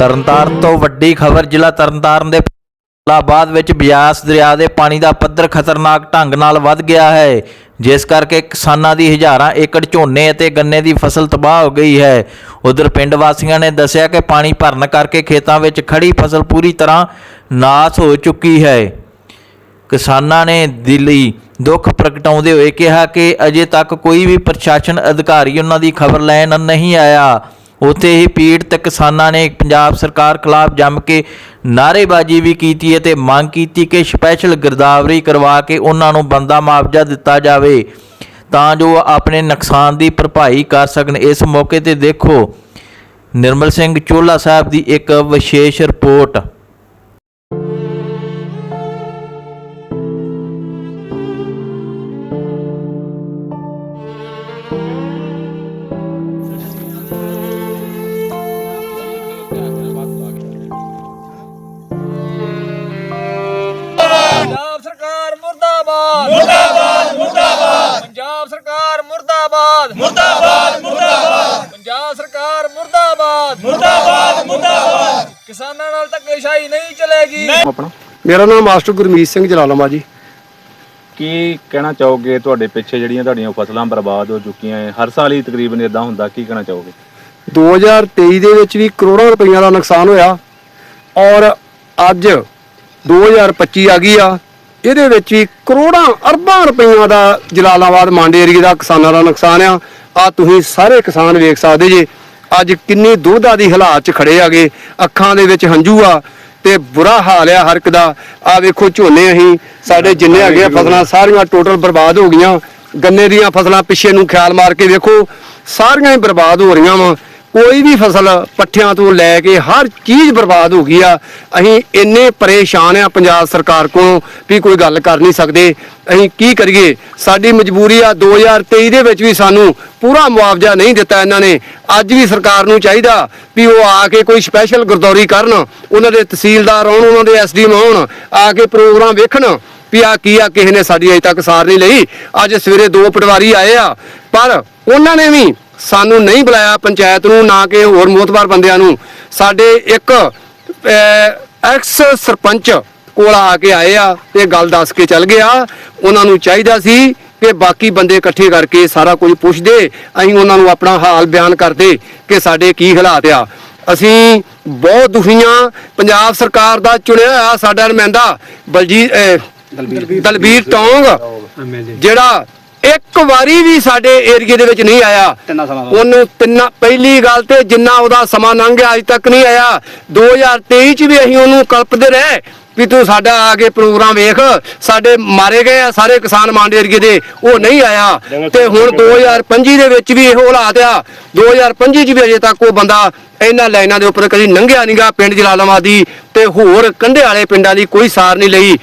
ਤਰਨਤਾਰਨ ਤੋਂ ਵੱਡੀ ਖਬਰ, ਜ਼ਿਲ੍ਹਾ ਤਰਨਤਾਰਨ ਦੇ ਇਲਾਹਾਬਾਦ ਵਿੱਚ ਬਿਆਸ ਦਰਿਆ ਦੇ ਪਾਣੀ ਦਾ ਪੱਧਰ ਖਤਰਨਾਕ ਢੰਗ ਨਾਲ ਵੱਧ ਗਿਆ ਹੈ, ਜਿਸ ਕਰਕੇ ਕਿਸਾਨਾਂ ਦੀ ਹਜ਼ਾਰਾਂ ਏਕੜ ਝੋਨੇ ਅਤੇ ਗੰਨੇ ਦੀ ਫਸਲ ਤਬਾਹ ਹੋ ਗਈ ਹੈ। ਉਧਰ ਪਿੰਡ ਵਾਸੀਆਂ ਨੇ ਦੱਸਿਆ ਕਿ ਪਾਣੀ ਭਰਨ ਕਰਕੇ ਖੇਤਾਂ ਵਿੱਚ ਖੜੀ ਫਸਲ ਪੂਰੀ ਤਰ੍ਹਾਂ ਨਾਸ ਹੋ ਚੁੱਕੀ ਹੈ। ਕਿਸਾਨਾਂ ਨੇ ਦਿੱਲੀ ਦੁੱਖ ਪ੍ਰਗਟਾਉਂਦੇ ਹੋਏ ਕਿਹਾ ਕਿ ਅਜੇ ਤੱਕ ਕੋਈ ਵੀ ਪ੍ਰਸ਼ਾਸਨ ਅਧਿਕਾਰੀ ਉਹਨਾਂ ਦੀ ਖਬਰ ਲੈਣ ਨਹੀਂ ਆਇਆ। ਉੱਥੇ ਹੀ ਪੀੜਤ ਕਿਸਾਨਾਂ ਨੇ ਪੰਜਾਬ ਸਰਕਾਰ ਖਿਲਾਫ ਜੰਮ ਕੇ ਨਾਅਰੇਬਾਜ਼ੀ ਵੀ ਕੀਤੀ ਅਤੇ ਮੰਗ ਕੀਤੀ ਕਿ ਸਪੈਸ਼ਲ ਗਿਰਦਾਵਰੀ ਕਰਵਾ ਕੇ ਉਹਨਾਂ ਨੂੰ ਬੰਦਾ ਮੁਆਵਜ਼ਾ ਦਿੱਤਾ ਜਾਵੇ ਤਾਂ ਜੋ ਆਪਣੇ ਨੁਕਸਾਨ ਦੀ ਭਰਪਾਈ ਕਰ ਸਕਣ। ਇਸ ਮੌਕੇ ਤੇ ਦੇਖੋ, ਨਿਰਮਲ ਸਿੰਘ ਚੋਲਾ ਸਾਹਿਬ ਦੀ ਇੱਕ ਵਿਸ਼ੇਸ਼ ਰਿਪੋਰਟ। ਕਿਸਾਨਾਂ ਨਾਲ ਧੱਕੇਸ਼ਾਹੀ ਨਹੀਂ ਚਲੇਗੀ। ਆਪਣਾ। ਮੇਰਾ ਨਾਮ ਮਾਸਟਰ ਗੁਰਮੀਤ ਸਿੰਘ ਜਲਾਲਾਮਾ ਜੀ। ਕੀ ਕਹਿਣਾ ਚਾਹੋਗੇ ਤੁਹਾਡੇ ਪਿੱਛੇ ਜਿਹੜੀਆਂ ਤੁਹਾਡੀਆਂ ਫਸਲਾਂ ਬਰਬਾਦ ਹੋ ਚੁੱਕੀਆਂ ਹੈ ਹਰ ਸਾਲ ਹੀ ਤਕਰੀਬਨ ਇਦਾਂ ਹੁੰਦਾ ਕੀ ਕਹਿਣਾ ਚਾਹੋਗੇ? 2023 ਦੇ ਵਿੱਚ ਵੀ ਕਰੋੜਾਂ ਰੁਪਈਆ ਦਾ ਨੁਕਸਾਨ ਹੋਇਆ ਔਰ ਅੱਜ 2025 ਆ ਗਈ ਆ। ਇਹਦੇ ਵਿੱਚ ਵੀ ਕਰੋੜਾਂ ਅਰਬਾਂ ਰੁਪਈਆ ਦਾ ਜਲਾਲਾਬਾਦ ਮਾਂਡੇ ਏਰੀਏ ਦਾ ਕਿਸਾਨਾਂ ਦਾ ਨੁਕਸਾਨ ਆ। ਆ ਤੁਸੀਂ ਸਾਰੇ ਕਿਸਾਨ ਵੇਖ ਸਕਦੇ ਜੇ। ਅੱਜ ਕਿੰਨੀ ਦੁੱਧਾ ਦੀ ਹਾਲਾਤ 'ਚ ਖੜੇ ਆਗੇ। ਅੱਖਾਂ ਦੇ ਵਿੱਚ ਹੰਝੂ ਆ ਤੇ ਬੁਰਾ ਹਾਲ ਆ ਹਰ ਇੱਕ ਦਾ। ਆ ਵੇਖੋ ਝੋਨੇ ਅਸੀਂ, ਸਾਡੇ ਜਿੰਨੇ ਹੈਗੇ ਆ ਫਸਲਾਂ, ਸਾਰੀਆਂ ਟੋਟਲ ਬਰਬਾਦ ਹੋ ਗਈਆਂ। ਗੰਨੇ ਦੀਆਂ ਫਸਲਾਂ ਪਿੱਛੇ ਨੂੰ ਖਿਆਲ ਮਾਰ ਕੇ ਵੇਖੋ, ਸਾਰੀਆਂ ਹੀ ਬਰਬਾਦ ਹੋ ਰਹੀਆਂ ਵਾ। ਕੋਈ ਵੀ ਫਸਲ ਪੱਠਿਆਂ ਤੋਂ ਲੈ ਕੇ ਹਰ ਚੀਜ਼ ਬਰਬਾਦ ਹੋ ਗਈ ਆ, ਅਸੀਂ ਇੰਨੇ ਪਰੇਸ਼ਾਨ ਆ ਪੰਜਾਬ ਸਰਕਾਰ ਕੋਲੋਂ ਵੀ ਕੋਈ ਗੱਲ ਕਰ ਨਹੀਂ ਸਕਦੇ। ਅਸੀਂ ਕੀ ਕਰੀਏ? ਸਾਡੀ ਮਜਬੂਰੀ ਆ 2023 ਦੇ ਵਿੱਚ ਵੀ ਸਾਨੂੰ ਪੂਰਾ ਮੁਆਵਜ਼ਾ ਨਹੀਂ ਦਿੱਤਾ ਇਹਨਾਂ ਨੇ। ਅੱਜ ਵੀ ਸਰਕਾਰ ਨੂੰ ਚਾਹੀਦਾ ਵੀ ਉਹ ਆ ਕੇ ਕੋਈ ਸਪੈਸ਼ਲ ਗੁਰਦੌਰੀ ਕਰਨ, ਉਹਨਾਂ ਦੇ ਤਹਿਸੀਲਦਾਰ ਆਉਣ, ਉਹਨਾਂ ਦੇ ਐਸਡੀਐਮ ਆਉਣ, ਆ ਕੇ ਪ੍ਰੋਗਰਾਮ ਵੇਖਣ ਵੀ ਆ ਕੀ ਆ, ਕਿਸੇ ਨੇ ਸਾਡੀ ਅਜੇ ਤੱਕ ਸਾਰ ਨਹੀਂ ਲਈ। ਅੱਜ ਸਵੇਰੇ ਦੋ ਪਟਵਾਰੀ ਆਏ ਆ, ਪਰ ਉਹਨਾਂ ਨੇ ਵੀ ਸਾਨੂੰ ਨਹੀਂ ਬੁਲਾਇਆ ਪੰਚਾਇਤ ਨੂੰ ਨਾ ਕਿ ਹੋਰ ਮੋਤਬਾਰ ਬੰਦਿਆਂ ਨੂੰ। ਸਾਡੇ ਇੱਕ ਐਕਸ ਸਰਪੰਚ ਕੋਲ ਆ ਕੇ ਆਏ ਆ ਤੇ ਗੱਲ ਦੱਸ ਕੇ ਚੱਲ ਗਿਆ। ਉਹਨਾਂ ਨੂੰ ਚਾਹੀਦਾ ਸੀ ਕਿ ਬਾਕੀ ਬੰਦੇ ਇਕੱਠੇ ਕਰਕੇ ਸਾਰਾ ਕੁਝ ਪੁੱਛਦੇ। ਅਸੀਂ ਉਹਨਾਂ ਨੂੰ ਆਪਣਾ ਹਾਲ ਬਿਆਨ ਕਰਦੇ ਕਿ ਸਾਡੇ ਕੀ ਹਾਲਾਤ ਆ। ਅਸੀਂ ਬਹੁਤ ਦੁਖੀਆਂ। ਪੰਜਾਬ ਸਰਕਾਰ ਦਾ ਚੁਣਿਆ ਹੋਇਆ ਸਾਡਾ ਨੁਮਾਇੰਦਾ ਬਲਜੀਤ ਦਲਬੀਰ ਟੌਂਗ। ਜਿਹੜਾ ਇੱਕ ਵਾਰੀ ਵੀ ਸਾਡੇ ਏਰੀਏ ਦੇ ਵਿੱਚ ਨਹੀਂ ਆਇਆ। ਉਹਨੂੰ ਤਿੰਨਾ ਪਹਿਲੀ ਗੱਲ ਤੇ ਜਿੰਨਾ ਉਹਦਾ ਸਮਾਂ ਲੰਘ ਗਿਆ ਅਜੇ ਤੱਕ ਨਹੀਂ ਆਇਆ। 2023 ਚ ਵੀ ਅਸੀਂ ਉਹਨੂੰ ਕਲਪਦੇ ਰਹੇ ਵੀ ਤੂੰ ਸਾਡਾ ਆ ਕੇ ਪ੍ਰੋਗਰਾਮ ਵੇਖ ਸਾਡੇ ਮਾਰੇ ਗਏ ਆ ਸਾਰੇ ਕਿਸਾਨ ਮਾਂਡੇ ਏਰੀਏ ਦੇ ਉਹ ਨਹੀਂ ਆਇਆ। ਤੇ ਹੁਣ 2025 ਦੇ ਵਿੱਚ ਵੀ ਇਹੋ ਹਾਲਾਤ ਆ। 2025 ਚ ਵੀ ਅਜੇ ਤੱਕ ਉਹ ਬੰਦਾ ਇਹਨਾਂ ਲਾਈਨਾਂ ਦੇ ਉੱਪਰ ਕਦੀ ਲੰਘਿਆ ਨਹੀਂਗਾ ਪਿੰਡ ਜਲਾਲਾਬਾਦ ਦੀ ਤੇ ਹੋਰ ਕੰਢੇ ਵਾਲੇ ਪਿੰਡਾਂ ਦੀ ਕੋਈ ਸਾਰ ਨਹੀਂ ਲਈ।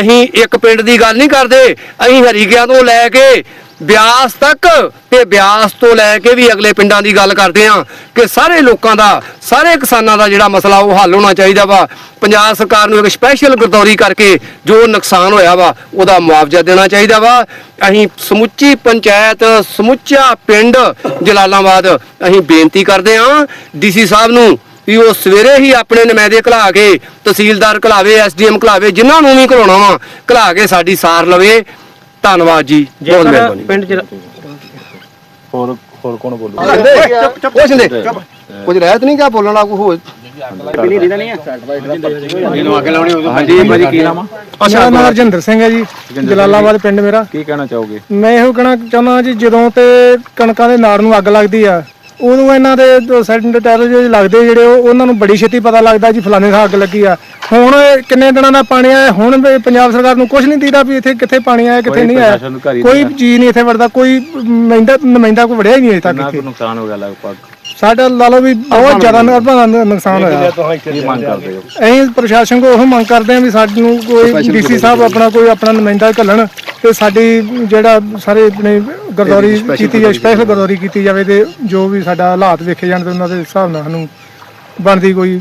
ਅਸੀਂ ਇੱਕ ਪਿੰਡ ਦੀ ਗੱਲ ਨਹੀਂ ਕਰਦੇ, ਅਸੀਂ ਹਰੀਕਿਆਂ ਤੋਂ ਲੈ ਕੇ ਬਿਆਸ ਤੱਕ ਤੇ ਬਿਆਸ ਤੋਂ ਲੈ ਕੇ ਵੀ ਅਗਲੇ ਪਿੰਡਾਂ ਦੀ ਗੱਲ ਕਰਦੇ ਆ ਕਿ ਸਾਰੇ ਲੋਕਾਂ ਦਾ, ਸਾਰੇ ਕਿਸਾਨਾਂ ਦਾ ਜਿਹੜਾ ਮਸਲਾ ਉਹ ਹੱਲ ਹੋਣਾ ਚਾਹੀਦਾ ਵਾ। ਪੰਜਾਬ ਸਰਕਾਰ ਨੂੰ ਇੱਕ ਸਪੈਸ਼ਲ ਗਰਦੌਰੀ ਕਰਕੇ ਜੋ ਨੁਕਸਾਨ ਹੋਇਆ ਵਾ, ਉਹਦਾ ਮੁਆਵਜ਼ਾ ਦੇਣਾ ਚਾਹੀਦਾ ਵਾ। ਅਸੀਂ ਸਮੁੱਚੀ ਪੰਚਾਇਤ, ਸਮੁੱਚਾ ਪਿੰਡ ਜਲਾਲਾਬਾਦ, ਅਸੀਂ ਬੇਨਤੀ ਕਰਦੇ ਆ ਡੀਸੀ ਸਾਹਿਬ ਨੂੰ ਵੀ ਉਹ ਸਵੇਰੇ ਹੀ ਆਪਣੇ ਨੁਮਾਇੰਦੇ ਘਲਾ ਕੇ ਤਹਿਸੀਲਦਾਰ ਘਲਾਵੇ ਐਸਡੀਐਮ ਘਲਾਵੇ ਜਿਨ੍ਹਾਂ ਨੂੰ ਵੀ ਘਲਾਉਣਾ ਵਾ ਘਲਾ ਕੇ ਸਾਡੀ ਸਾਰ ਲਵੇ। ਧੰਨਵਾਦ ਜੀ ਬਹੁਤ ਮਿਹਰਬਾਨੀ। ਪਿੰਡ ਚ ਹੋਰ ਹੋਰ ਕੌਣ ਬੋਲੂ? ਕੁਛ ਨਹੀਂ ਕੁਝ ਰਹਿਤ ਨਹੀਂ ਕਿਆ ਬੋਲਣਾ ਕੋਈ ਹੋਰ ਹਾਂਜੀ ਭਾਜੀ ਕੀ ਨਾਮ ਆ? ਮੇਰਾ ਨਾਮ ਰਜਿੰਦਰ ਸਿੰਘ ਹੈ ਜੀ ਜਲਾਲਾਬਾਦ ਪਿੰਡ ਮੇਰਾ। ਕੀ ਕਹਿਣਾ ਚਾਹੋਗੇ? ਮੈਂ ਇਹੋ ਕਹਿਣਾ ਚਾਹੁੰਦਾ ਜੀ ਜਦੋਂ ਤੇ ਕਣਕਾਂ ਦੇ ਨਾੜ ਨੂੰ ਅੱਗ ਲੱਗਦੀ ਆ ਉਦੋਂ ਇਹਨਾਂ ਦੇ ਸੈਂਟਰ ਟੈਰਰ ਜਿਹੜੇ ਲੱਗਦੇ ਜਿਹੜੇ ਉਹ- ਉਹਨਾਂ ਨੂੰ ਬੜੀ ਛੇਤੀ ਪਤਾ ਲੱਗਦਾ ਜੀ ਫਲਾਣੇ ਥਾਂ ਅੱਗ ਲੱਗੀ ਆ। ਹੁਣ ਕਿੰਨੇ ਦਿਨਾਂ ਦਾ ਪਾਣੀ ਆਇਆ ਹੁਣ ਵੀ ਪੰਜਾਬ ਸਰਕਾਰ ਨੂੰ ਕੁਝ ਨਹੀਂ ਦੀਦਾ ਵੀ ਇੱਥੇ ਕਿੱਥੇ ਪਾਣੀ ਆਇਆ ਕਿੱਥੇ ਕੋਈ ਨਹੀਂ ਪ੍ਰਸ਼ਾਸਨ ਆਇਆ ਕੋਈ ਚੀਜ਼ ਨਹੀਂ ਇੱਥੇ ਵੜਦਾ ਕੋਈ ਨੁਮਾਇੰਦਾ ਨੁਮਾਇੰਦਾ ਕੋਈ ਵੜਿਆ ਹੀ ਨਹੀਂ ਅਜੇ ਤੱਕ ਕਿੰਨਾ ਕੁ ਇੱਥੇ। ਨੁਕਸਾਨ ਹੋ ਗਿਆ ਲਗਭਗ? ਸਾਡਾ ਲਾ ਲਓ ਵੀ ਬਹੁਤ ਜ਼ਿਆਦਾ ਨੁਕਸਾਨ ਨੁਕਸਾਨ ਹੋਇਆ। ਕੀ ਮੰਗ ਕਰਦੇ ਹੋ? ਅਸੀਂ ਪ੍ਰਸ਼ਾਸਨ ਕੋਲ ਉਹ ਮੰਗ ਕਰਦੇ ਹਾਂ ਵੀ ਸਾਨੂੰ ਕੋਈ ਡੀਸੀ ਸਾਹਿਬ ਆਪਣਾ ਕੋਈ ਆਪਣਾ ਨੁਮਾਇੰਦਾ ਘੱਲਣ। ਤੇ ਸਾਡੀ ਜਿਹੜਾ ਸਾਰੇ ਆਪਣੇ ਗਰਦੌਰੀ ਕੀਤੀ ਜਾਵੇ ਸਪੈਸ਼ਲ ਗਰਦੌਰੀ ਕੀਤੀ ਜਾਵੇ ਤੇ ਜੋ ਵੀ ਸਾਡਾ ਹਾਲਾਤ ਵੇਖੇ ਜਾਣ ਤੇ ਉਹਨਾਂ ਦੇ ਹਿਸਾਬ ਨਾਲ ਸਾਨੂੰ ਬਣਦੀ ਕੋਈ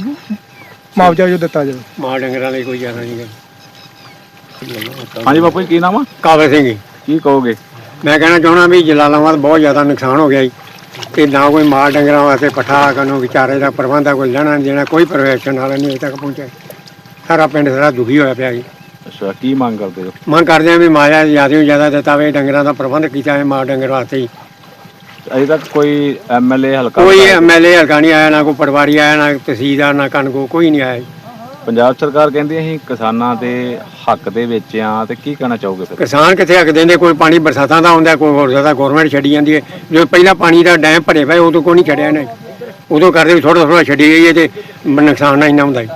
ਮੁਆਵਜ਼ਾ ਜੋ ਦਿੱਤਾ ਜਾਵੇ। ਮਾਂ ਡੰਗਰਾਂ ਲਈ ਕੋਈ ਜ਼ਿਆਦਾ ਨਹੀਂ ਗਾ। ਹਾਂਜੀ ਬਾਪੂ ਜੀ ਕੀ ਨਾਮ ਆ? ਕਾਬਲ ਸਿੰਘ ਜੀ। ਕੀ ਕਹੋਗੇ? ਮੈਂ ਕਹਿਣਾ ਚਾਹੁੰਦਾ ਵੀ ਜਲਾਲਾਬਾਦ ਬਹੁਤ ਜ਼ਿਆਦਾ ਨੁਕਸਾਨ ਹੋ ਗਿਆ ਜੀ। ਤੇ ਨਾ ਕੋਈ ਮਾਲ ਡੰਗਰਾਂ ਵਾਸਤੇ ਪਠਾ ਕਨੋ ਵਿਚਾਰੇ ਦਾ ਪ੍ਰਬੰਧ ਆ ਕੋਈ ਲੈਣਾ ਦੇਣਾ ਕੋਈ ਪ੍ਰੋਫੈਸ਼ਨ ਵਾਲਾ ਨਹੀਂ ਅਜੇ ਤੱਕ ਪਹੁੰਚਿਆ। ਸਾਰਾ ਪਿੰਡ ਸਾਰਾ ਦੁਖੀ ਹੋਇਆ ਪਿਆ ਜੀ। ਅੱਛਾ ਕੀ ਮੰਗ ਕਰਦੇ ਹੋ? ਮਨ ਕਰਦੇ ਆ ਵੀ ਮਾਇਆ ਜ਼ਿਆਦਾ ਤੋਂ ਜ਼ਿਆਦਾ ਦਿੱਤਾ ਵੇ ਡੰਗਰਾਂ ਦਾ ਪ੍ਰਬੰਧ ਕੀਤਾ ਹੈ ਮਾਲ ਡੰਗਰ ਵਾਸਤੇ ਹੀ। ਅਜੇ ਤੱਕ ਕੋਈ ਐਮਐਲਏ ਹਲਕਾ ਕੋਈ ਐਮਐਲਏ ਹਲਕਾ ਨਹੀਂ ਆਇਆ ਨਾ ਕੋਈ ਪਟਵਾਰੀ ਆਇਆ ਨਾ ਤਹਿਸੀਲਦਾਰ ਨਾ ਕਨਗੋ ਕੋਈ ਨਹੀਂ ਆਇਆ ਜੀ। ਪੰਜਾਬ ਸਰਕਾਰ ਕਹਿੰਦੀ ਅਸੀਂ ਕਿਸਾਨਾਂ ਦੇ ਹੱਕ ਦੇ ਵਿੱਚ ਆ ਤੇ ਕੀ ਕਹਿਣਾ ਚਾਹੋਗੇ ਫਿਰ? ਕਿਸਾਨ ਕਿੱਥੇ ਹੱਕ ਦਿੰਦੇ? ਕੋਈ ਪਾਣੀ ਬਰਸਾਤਾਂ ਦਾ ਆਉਂਦਾ ਕੋਈ ਹੋਰ ਜ਼ਿਆਦਾ ਗਵਰਨਮੈਂਟ ਛੱਡੀ ਜਾਂਦੀ ਹੈ। ਜਦੋਂ ਪਹਿਲਾਂ ਪਾਣੀ ਦਾ ਡੈਮ ਭਰੇ ਪਏ ਉਦੋਂ ਕੋਈ ਨਹੀਂ ਛੱਡਿਆ ਇਹਨੇ। ਉਦੋਂ ਕਰਦੇ ਥੋੜਾ ਥੋੜਾ ਛੱਡੀ ਗਈ ਹੈ ਤੇ ਨੁਕਸਾਨ ਨਾ ਇੰਨਾ ਹੁੰਦਾ ਜੀ।